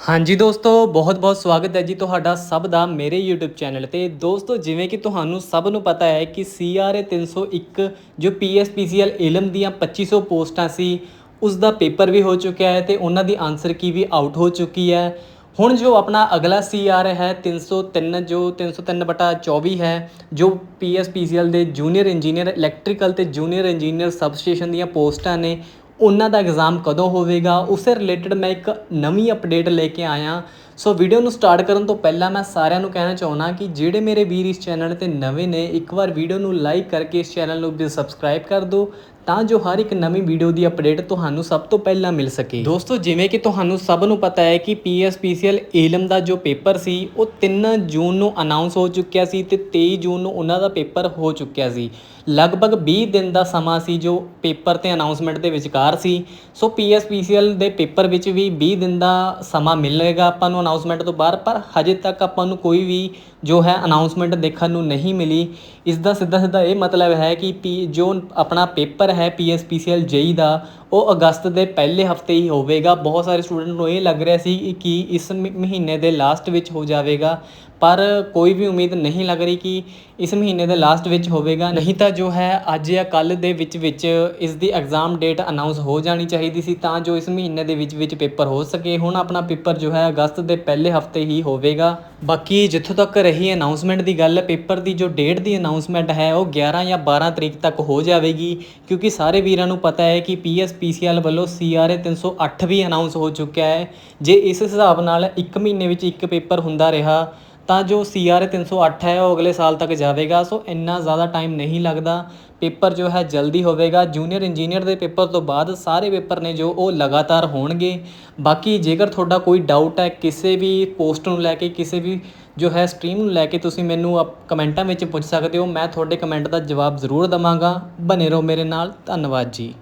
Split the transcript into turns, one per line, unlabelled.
ਹਾਂਜੀ ਦੋਸਤੋ ਬਹੁਤ-ਬਹੁਤ ਸਵਾਗਤ ਹੈ ਜੀ ਤੁਹਾਡਾ ਸਭ ਦਾ ਮੇਰੇ YouTube ਚੈਨਲ ਤੇ। ਦੋਸਤੋ, ਜਿਵੇਂ ਕਿ ਤੁਹਾਨੂੰ ਸਭ ਨੂੰ ਪਤਾ ਹੈ ਕਿ CRA 301 ਜੋ PSPCL ਇਲਮ ਦੀਆਂ 2500 ਪੋਸਟਾਂ ਸੀ ਉਸ ਦਾ ਪੇਪਰ ਵੀ ਹੋ ਚੁੱਕਿਆ ਹੈ ਤੇ ਉਹਨਾਂ ਦੀ ਆਨਸਰ ਕੀ ਵੀ ਆਊਟ ਹੋ ਚੁੱਕੀ ਹੈ। ਹੁਣ ਜੋ ਆਪਣਾ ਅਗਲਾ CR ਹੈ 303 ਜੋ 303 ਬਟਾ 24 ਹੈ, ਜੋ PSPCL ਦੇ ਜੂਨੀਅਰ ਇੰਜੀਨੀਅਰ ਇਲੈਕਟ੍ਰੀਕਲ ਤੇ ਜੂਨੀਅਰ ਇੰਜੀਨੀਅਰ ਸਬਸਟੇਸ਼ਨ ਦੀਆਂ ਪੋਸਟਾਂ ਨੇ ਉਹਨਾਂ ਦਾ ਐਗਜ਼ਾਮ ਕਦੋਂ ਹੋਵੇਗਾ, ਉਸੇ ਰਿਲੇਟਡ ਮੈਂ ਇੱਕ ਨਵੀਂ ਅਪਡੇਟ ਲੈ ਕੇ ਆਇਆ। ਸੋ ਵੀਡੀਓ ਨੂੰ ਸਟਾਰਟ ਕਰਨ ਤੋਂ ਪਹਿਲਾਂ ਮੈਂ ਸਾਰਿਆਂ ਨੂੰ ਕਹਿਣਾ ਚਾਹੁੰਦਾ ਕਿ ਜਿਹੜੇ ਮੇਰੇ ਵੀਰ ਇਸ ਚੈਨਲ ਤੇ ਨਵੇਂ ਨੇ, ਇੱਕ ਵਾਰ ਵੀਡੀਓ ਨੂੰ ਲਾਈਕ ਕਰਕੇ ਇਸ ਚੈਨਲ ਨੂੰ ਵੀ ਸਬਸਕ੍ਰਾਈਬ ਕਰ ਦਿਓ ਤਾਂ ਜੋ ਹਰ ਇੱਕ ਨਵੀਂ ਵੀਡੀਓ ਦੀ ਅਪਡੇਟ ਤੁਹਾਨੂੰ ਸਭ ਤੋਂ ਪਹਿਲਾਂ ਮਿਲ ਸਕੇ। ਦੋਸਤੋ, ਜਿਵੇਂ ਕਿ ਤੁਹਾਨੂੰ ਸਭ ਨੂੰ ਪਤਾ ਹੈ ਕਿ PSPCL ਏਲਮ ਦਾ ਜੋ ਪੇਪਰ ਸੀ, ਉਹ 3 ਜੂਨ ਨੂੰ ਅਨਾਉਂਸ ਹੋ ਚੁੱਕਿਆ ਸੀ ਤੇ 23 ਜੂਨ ਨੂੰ ਉਹਨਾਂ ਦਾ ਪੇਪਰ ਹੋ ਚੁੱਕਿਆ ਸੀ। ਲਗਭਗ 20 ਦਿਨ ਦਾ ਸਮਾਂ ਸੀ ਜੋ ਪੇਪਰ ਤੇ ਅਨਾਉਂਸਮੈਂਟ ਦੇ ਵਿਚਕਾਰ ਸੀ। ਸੋ PSPCL ਦੇ ਪੇਪਰ ਵਿੱਚ ਵੀ 20 ਦਿਨ ਦਾ ਸਮਾਂ ਮਿਲੇਗਾ ਆਪਾਂ ਨੂੰ ਅਨਾਉਂਸਮੈਂਟ ਤੋਂ ਬਾਅਦ, ਪਰ ਹਜੇ ਤੱਕ ਆਪਾਂ ਨੂੰ ਕੋਈ ਵੀ ਜੋ ਹੈ ਅਨਾਉਂਸਮੈਂਟ ਦੇਖਣ ਨੂੰ ਨਹੀਂ ਮਿਲੀ। ਇਸ ਦਾ ਸਿੱਧਾ ਸਿੱਧਾ ਇਹ ਮਤਲਬ ਹੈ ਕਿ ਪੀ ਜੋ ਆਪਣਾ ਪੇਪਰ ਹੈ ਪੀ ਐਸ ਪੀ ਸੀ ਐਲ ਜੇਈ ਦਾ ਉਹ ਅਗਸਤ ਦੇ ਪਹਿਲੇ ਹਫ਼ਤੇ ਹੀ ਹੋਵੇਗਾ। ਬਹੁਤ ਸਾਰੇ ਸਟੂਡੈਂਟ ਨੂੰ ਇਹ ਲੱਗ ਰਿਹਾ ਸੀ ਕਿ ਇਸ ਮ, ਮਹੀਨੇ ਦੇ ਲਾਸਟ ਵਿੱਚ ਹੋ ਜਾਵੇਗਾ। ਪਰ ਕੋਈ ਵੀ ਉਮੀਦ ਨਹੀਂ ਲੱਗ ਰਹੀ ਕਿ ਇਸ ਮਹੀਨੇ ਦੇ ਲਾਸਟ ਵਿੱਚ ਹੋਵੇਗਾ। ਨਹੀਂ ਤਾਂ ਜੋ ਹੈ, ਅੱਜ ਜਾਂ ਕੱਲ ਦੇ ਵਿੱਚ ਵਿੱਚ ਇਸ ਦੀ ਐਗਜ਼ਾਮ ਡੇਟ ਅਨਾਉਂਸ ਹੋ ਜਾਣੀ ਚਾਹੀਦੀ ਸੀ ਤਾਂ ਜੋ ਇਸ ਮਹੀਨੇ ਦੇ ਵਿੱਚ ਵਿੱਚ ਪੇਪਰ ਹੋ ਸਕੇ। ਹੁਣ ਆਪਣਾ ਪੇਪਰ ਜੋ ਹੈ, ਅਗਸਤ ਦੇ ਪਹਿਲੇ ਹਫ਼ਤੇ ਹੀ ਹੋਵੇਗਾ। ਬਾਕੀ ਜਿੱਥੋਂ ਤੱਕ ਰਹੀ ਅਨਾਉਂਸਮੈਂਟ ਦੀ ਗੱਲ, ਪੇਪਰ ਦੀ ਜੋ ਡੇਟ ਦੀ ਅਨਾਉਂਸਮੈਂਟ ਹੈ, ਉਹ 11 ਜਾਂ 12 ਤਰੀਕ ਤੱਕ ਹੋ ਜਾਵੇਗੀ। ਕਿਉਂਕਿ ਸਾਰੇ ਵੀਰਾਂ ਨੂੰ ਪਤਾ ਹੈ ਕਿ PSPCL ਵੱਲੋਂ CRA 308 ਵੀ ਅਨਾਉਂਸ ਹੋ ਚੁੱਕਿਆ ਹੈ। ਜੇ ਇਸ ਹਿਸਾਬ ਨਾਲ ਇੱਕ ਮਹੀਨੇ ਵਿੱਚ ਇੱਕ ਪੇਪਰ ਹੁੰਦਾ ਰਿਹਾ, ਤਾਂ ਜੋ CRA 308 ਹੈ, ਉਹ ਅਗਲੇ ਸਾਲ ਤੱਕ ਜਾਵੇਗਾ। ਸੋ ਇੰਨਾ ਜ਼ਿਆਦਾ ਟਾਈਮ ਨਹੀਂ ਲੱਗਦਾ। ਪੇਪਰ ਜੋ ਹੈ, ਜਲਦੀ ਹੋਵੇਗਾ। ਜੂਨੀਅਰ ਇੰਜੀਨੀਅਰ ਦੇ ਪੇਪਰ ਤੋਂ ਬਾਅਦ ਸਾਰੇ ਪੇਪਰ ਨੇ ਜੋ, ਉਹ ਲਗਾਤਾਰ ਹੋਣਗੇ। ਬਾਕੀ ਜੇਕਰ ਤੁਹਾਡਾ ਕੋਈ ਡਾਊਟ ਹੈ, ਕਿਸੇ ਵੀ ਪੋਸਟ ਨੂੰ ਲੈ ਕੇ, ਕਿਸੇ ਵੀ ਜੋ ਹੈ ਸਟਰੀਮ ਨੂੰ ਲੈ ਕੇ ਤੁਸੀਂ ਮੈਨੂੰ ਅਪ- ਕਮੈਂਟਾਂ ਵਿੱਚ ਪੁੱਛ ਸਕਦੇ ਹੋ। ਮੈਂ ਤੁਹਾਡੇ ਕਮੈਂਟ ਦਾ ਜਵਾਬ ਜ਼ਰੂਰ ਦਵਾਂਗਾ। ਬਨੇ ਰਹੋ ਮੇਰੇ ਨਾਲ। ਧੰਨਵਾਦ ਜੀ।